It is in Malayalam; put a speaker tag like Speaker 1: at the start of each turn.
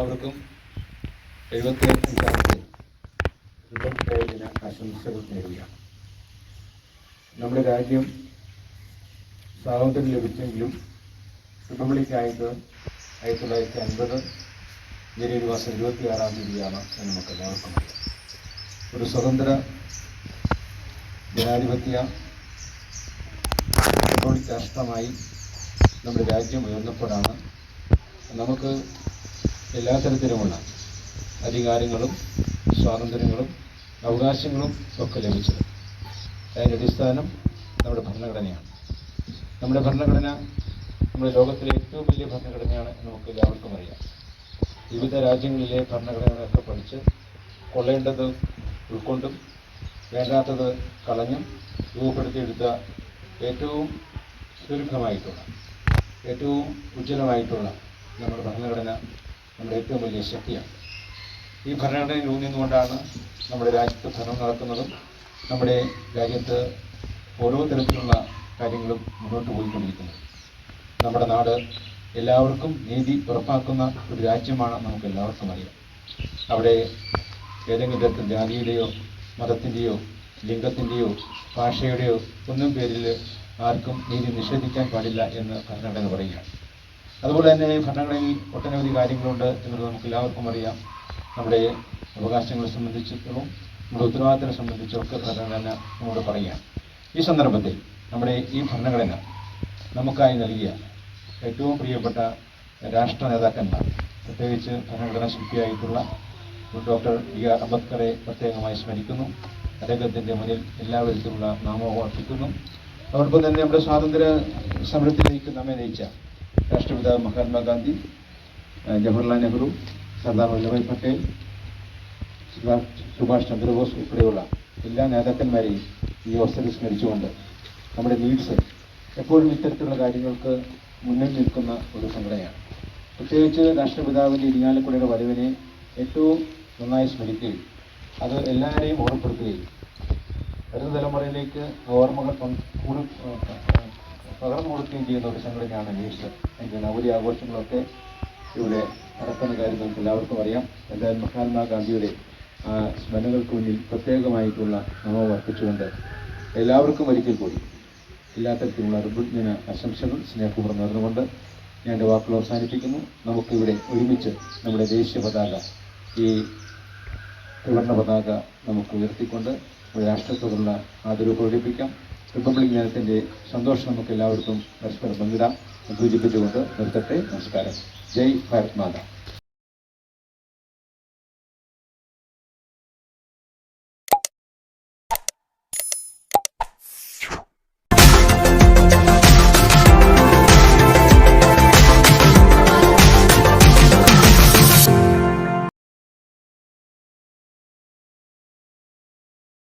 Speaker 1: എല്ലാവർക്കും എഴുപത്തി അഞ്ചാമത്തെ ആശംസകൾ നേരുകയാണ്. നമ്മുടെ രാജ്യം സ്വാതന്ത്ര്യം ലഭിച്ചെങ്കിലും റിപ്പബ്ലിക് ആയത് ആയിരത്തി തൊള്ളായിരത്തി അൻപത് ജനുവരി മാസം ഇരുപത്തി ആറാം തീയതിയാണ് എന്ന് നമുക്ക് എല്ലാവർക്കും ഒരു സ്വതന്ത്ര ജനാധിപത്യ റിപ്പബ്ലിക് രാഷ്ട്രമായി നമ്മുടെ രാജ്യം ഉയർന്നപ്പോഴാണ് നമുക്ക് എല്ലാ തരത്തിലുമുള്ള അധികാരങ്ങളും സ്വാതന്ത്ര്യങ്ങളും അവകാശങ്ങളും ഒക്കെ ലഭിച്ചത്. അതിന്റെ അടിസ്ഥാനം നമ്മുടെ ഭരണഘടനയാണ്. നമ്മുടെ ഭരണഘടന നമ്മുടെ ലോകത്തിലെ ഏറ്റവും വലിയ ഭരണഘടനയാണ് നമുക്ക് എല്ലാവർക്കും അറിയാം. വിവിധ രാജ്യങ്ങളിലെ ഭരണഘടനകളൊക്കെ പഠിച്ച് കൊള്ളേണ്ടത് ഉൾക്കൊണ്ടും വേണ്ടാത്തത് കളഞ്ഞും രൂപപ്പെടുത്തിയെടുത്ത ഏറ്റവും സുരക്ഷമായിട്ടുള്ള ഏറ്റവും ഉജ്ജ്വലമായിട്ടുള്ള നമ്മുടെ ഭരണഘടന നമ്മുടെ ഏറ്റവും വലിയ ശക്തിയാണ്. ഈ ഭരണഘടനയിൽ ഊന്നിന്നുകൊണ്ടാണ് നമ്മുടെ രാജ്യത്ത് ഭരണം നടക്കുന്നതും നമ്മുടെ രാജ്യത്ത് ഓരോ തരത്തിലുള്ള കാര്യങ്ങളും മുന്നോട്ട് പോയിക്കൊണ്ടിരിക്കുന്നത്. നമ്മുടെ നാട് എല്ലാവർക്കും നീതി ഉറപ്പാക്കുന്ന ഒരു രാജ്യമാണ് നമുക്ക് എല്ലാവർക്കും അറിയാം. അവിടെ ഏതെങ്കിലും തരത്തിൽ ജാതിയുടെയോ മതത്തിന്റെയോ ലിംഗത്തിന്റെയോ ഭാഷയുടെയോ ഒന്നും പേരിൽ ആർക്കും നീതി നിഷേധിക്കാൻ പാടില്ല എന്ന് ഭരണഘടന പറയുകയാണ്. അതുപോലെ തന്നെ ഭരണഘടനയിൽ ഒട്ടനവധി കാര്യങ്ങളുണ്ട് എന്നുള്ളത് നമുക്ക് എല്ലാവർക്കും അറിയാം. നമ്മുടെ അവകാശങ്ങളെ സംബന്ധിച്ചിടത്തോളം നമ്മുടെ ഉത്തരവാദിത്തത്തെ സംബന്ധിച്ചൊക്കെ ഭരണഘടന നമ്മോട് പറയുകയാണ് ഈ സന്ദർഭത്തിൽ നമ്മുടെ ഈ ഭരണഘടന നമുക്കായി നൽകിയ ഏറ്റവും പ്രിയപ്പെട്ട രാഷ്ട്ര നേതാക്കന്മാർ പ്രത്യേകിച്ച് ഭരണഘടനാ ശില്പിയായിട്ടുള്ള ഡോക്ടർ ബി ആർ അംബേദ്കറെ പ്രത്യേകമായി സ്മരിക്കുന്നു. അദ്ദേഹത്തിന്റെ മുന്നിൽ എല്ലാ വിധത്തിലുള്ള നാമവും അർപ്പിക്കുന്നു അതോടൊപ്പം തന്നെ നമ്മുടെ സ്വാതന്ത്ര്യ സമരത്തിലേക്ക് നമ്മെ നയിച്ച രാഷ്ട്രപിതാവ് മഹാത്മാഗാന്ധി ജവഹർലാൽ നെഹ്റു സർദാർ വല്ലഭായ് പട്ടേൽ സുഭാഷ് ചന്ദ്രബോസ് ഉൾപ്പെടെയുള്ള എല്ലാ നേതാക്കന്മാരെയും ഈ അവസരത്തിൽ സ്മരിച്ചുകൊണ്ട് നമ്മുടെ നീഡ്സ് എപ്പോഴും ഇത്തരത്തിലുള്ള കാര്യങ്ങൾക്ക് മുന്നിൽ നിൽക്കുന്ന ഒരു സംഘടനയാണ്. പ്രത്യേകിച്ച് രാഷ്ട്രപിതാവിന്റെ ഇരിങ്ങാലക്കുടയുടെ വരവിനെ ഏറ്റവും നന്നായി സ്മരിക്കുകയും അത് എല്ലാവരെയും ഓർമ്മപ്പെടുത്തുകയും വരുന്ന തലമുറയിലേക്ക് ഓർമ്മകൾ പങ്ക് കൂടു പകർന്നു കൊടുക്കുകയും ചെയ്യുന്ന ഒരു സംഘടനയാണ് ലീഡ്സ് എനിക്ക് നവതി ആഘോഷങ്ങളൊക്കെ ഇവിടെ നടക്കുന്ന കാര്യം നമുക്ക് എല്ലാവർക്കും അറിയാം. എന്തായാലും മഹാത്മാഗാന്ധിയുടെ സ്മരണകൾക്ക് മുന്നിൽ പ്രത്യേകമായിട്ടുള്ള നമം അർപ്പിച്ചുകൊണ്ട് എല്ലാവർക്കും ഒരിക്കൽ കൂടി എല്ലാ തരത്തിലുള്ള ദിന ആശംസകൾ സ്നേഹപൂർവം നേർന്നുകൊണ്ട് ഞാൻ എന്റെ വാക്കുകൾ അവസാനിപ്പിക്കുന്നു. നമുക്കിവിടെ ഒരുമിച്ച് നമ്മുടെ ദേശീയ പതാക ഈ ത്രിവർണ പതാക നമുക്ക് ഉയർത്തിക്കൊണ്ട് രാഷ്ട്രത്തോടുള്ള ആദരവ് പ്രകടിപ്പിക്കാം. റിപ്പബ്ലിക് ദിനത്തിന്റെ സന്തോഷം നമുക്ക് എല്ലാവർക്കും പരസ്പരം പങ്കിടാം. സൂചിപ്പിച്ചുകൊണ്ട് നിർത്തട്ടെ. നമസ്കാരം. ജയ് ഭാരത് മാതാ.